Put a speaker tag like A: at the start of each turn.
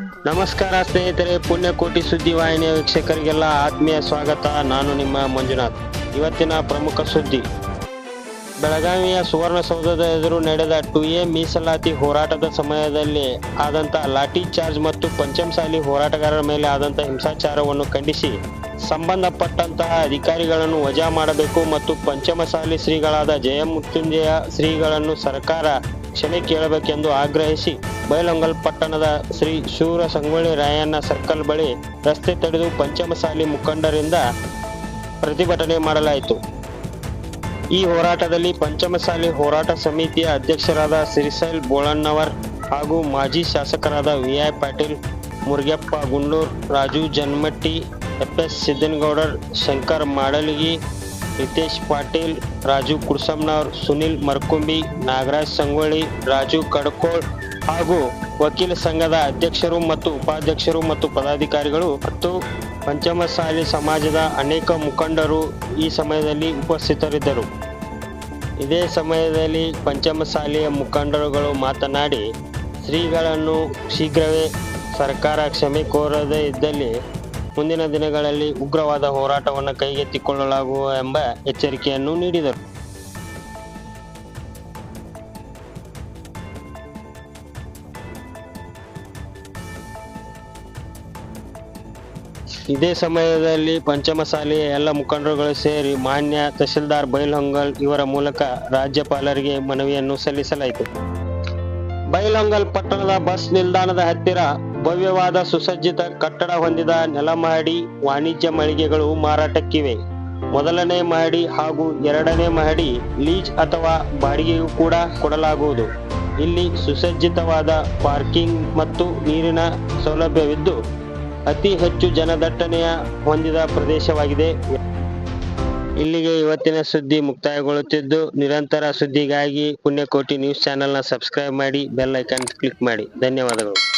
A: ನಮಸ್ಕಾರ ಸ್ನೇಹಿತರೆ, ಪುಣ್ಯಕೋಟಿ ಸುದ್ದಿ ವಾಹಿನಿಯ ವೀಕ್ಷಕರಿಗೆಲ್ಲ ಆತ್ಮೀಯ ಸ್ವಾಗತ. ನಾನು ನಿಮ್ಮ ಮಂಜುನಾಥ್. ಇವತ್ತಿನ ಪ್ರಮುಖ ಸುದ್ದಿ. ಬೆಳಗಾವಿಯ ಸುವರ್ಣಸೌಧದ ಎದುರು ನಡೆದ ಟು ಎ ಮೀಸಲಾತಿ ಹೋರಾಟದ ಸಮಯದಲ್ಲಿ ಆದಂತ ಲಾಠಿ ಚಾರ್ಜ್ ಮತ್ತು ಪಂಚಮಸಾಲಿ ಹೋರಾಟಗಾರರ ಮೇಲೆ ಆದಂತ ಹಿಂಸಾಚಾರವನ್ನು ಖಂಡಿಸಿ ಸಂಬಂಧಪಟ್ಟಂತಹ ಅಧಿಕಾರಿಗಳನ್ನು ವಜಾ ಮಾಡಬೇಕು ಮತ್ತು ಪಂಚಮಸಾಲಿ ಶ್ರೀಗಳಾದ ಜಯಮೃತ್ಯುಂಜಯ ಶ್ರೀಗಳನ್ನು ಸರ್ಕಾರ ಕ್ಷಮೆ ಕೇಳಬೇಕೆಂದು ಆಗ್ರಹಿಸಿ ಬೈಲೊಂಗಲ್ ಪಟ್ಟಣದ ಶ್ರೀ ಶೂರ ಸಂಗೊಳ್ಳಿ ರಾಯಣ್ಣ ಸರ್ಕಲ್ ಬಳಿ ರಸ್ತೆ ತಡೆದು ಪಂಚಮಸಾಲಿ ಮುಖಂಡರಿಂದ ಪ್ರತಿಭಟನೆ ಮಾಡಲಾಯಿತು. ಈ ಹೋರಾಟದಲ್ಲಿ ಪಂಚಮಸಾಲಿ ಹೋರಾಟ ಸಮಿತಿಯ ಅಧ್ಯಕ್ಷರಾದ ಸಿರಿಸೈಲ್ ಬೋಳಣ್ಣವರ್ ಹಾಗೂ ಮಾಜಿ ಶಾಸಕರಾದ V I Patil, Murugappa Gundur, Raju Janmatti, F S Siddanagoudar, Shankar Madalagi, Hitesh Patil, Raju Kursamnavar Sunil Markumbi, Nagaraj Sangolli, Raju Kadkol ಹಾಗೂ ವಕೀಲ ಸಂಘದ ಅಧ್ಯಕ್ಷರು ಮತ್ತು ಉಪಾಧ್ಯಕ್ಷರು ಮತ್ತು ಪದಾಧಿಕಾರಿಗಳು ಮತ್ತು ಪಂಚಮಸಾಲಿ ಸಮಾಜದ ಅನೇಕ ಮುಖಂಡರು ಈ ಸಮಯದಲ್ಲಿ ಉಪಸ್ಥಿತರಿದ್ದರು. ಇದೇ ಸಮಯದಲ್ಲಿ ಪಂಚಮಸಾಲಿಯ ಮುಖಂಡರುಗಳು ಮಾತನಾಡಿ ಶ್ರೀಗಳನ್ನು ಶೀಘ್ರವೇ ಸರ್ಕಾರ ಕ್ಷಮೆ ಕೋರದೇ ಇದ್ದಲ್ಲಿ ಮುಂದಿನ ದಿನಗಳಲ್ಲಿ ಉಗ್ರವಾದ ಹೋರಾಟವನ್ನು ಕೈಗೆತ್ತಿಕೊಳ್ಳಲಾಗುವ ಎಂಬ ಎಚ್ಚರಿಕೆಯನ್ನು ನೀಡಿದರು. ಇದೇ ಸಮಯದಲ್ಲಿ ಪಂಚಮಸಾಲಿಯ ಎಲ್ಲ ಮುಖಂಡರುಗಳು ಸೇರಿ ಮಾನ್ಯ ತಹಶೀಲ್ದಾರ್ ಬೈಲ್ಹೊಂಗಲ್ ಇವರ ಮೂಲಕ ರಾಜ್ಯಪಾಲರಿಗೆ ಮನವಿಯನ್ನು ಸಲ್ಲಿಸಲಾಯಿತು. ಬೈಲಹೊಂಗಲ್ ಪಟ್ಟಣದ ಬಸ್ ನಿಲ್ದಾಣದ ಹತ್ತಿರ ಭವ್ಯವಾದ ಸುಸಜ್ಜಿತ ಕಟ್ಟಡ ಹೊಂದಿದ ನೆಲಮಹಡಿ ವಾಣಿಜ್ಯ ಮಳಿಗೆಗಳು ಮಾರಾಟಕ್ಕಿವೆ. ಮೊದಲನೇ ಮಹಡಿ ಹಾಗೂ ಎರಡನೇ ಮಹಡಿ ಲೀಜ್ ಅಥವಾ ಬಾಡಿಗೆಯೂ ಕೂಡ ಕೊಡಲಾಗುವುದು. ಇಲ್ಲಿ ಸುಸಜ್ಜಿತವಾದ ಪಾರ್ಕಿಂಗ್ ಮತ್ತು ನೀರಿನ ಸೌಲಭ್ಯವಿದ್ದು ಅತಿ ಹೆಚ್ಚು ಜನದಟ್ಟಣೆಯ ಹೊಂದಿದ ಪ್ರದೇಶವಾಗಿದೆ. ಇಲ್ಲಿಗೆ ಇವತ್ತಿನ ಸುದ್ದಿ ಮುಕ್ತಾಯಗೊಳ್ಳುತ್ತಿದ್ದು, ನಿರಂತರ ಸುದ್ದಿಗಾಗಿ ಪುಣ್ಯಕೋಟಿ ನ್ಯೂಸ್ ಚಾನೆಲ್ನ ಸಬ್ಸ್ಕ್ರೈಬ್ ಮಾಡಿ, ಬೆಲ್ ಐಕಾನ್ ಕ್ಲಿಕ್ ಮಾಡಿ. ಧನ್ಯವಾದಗಳು.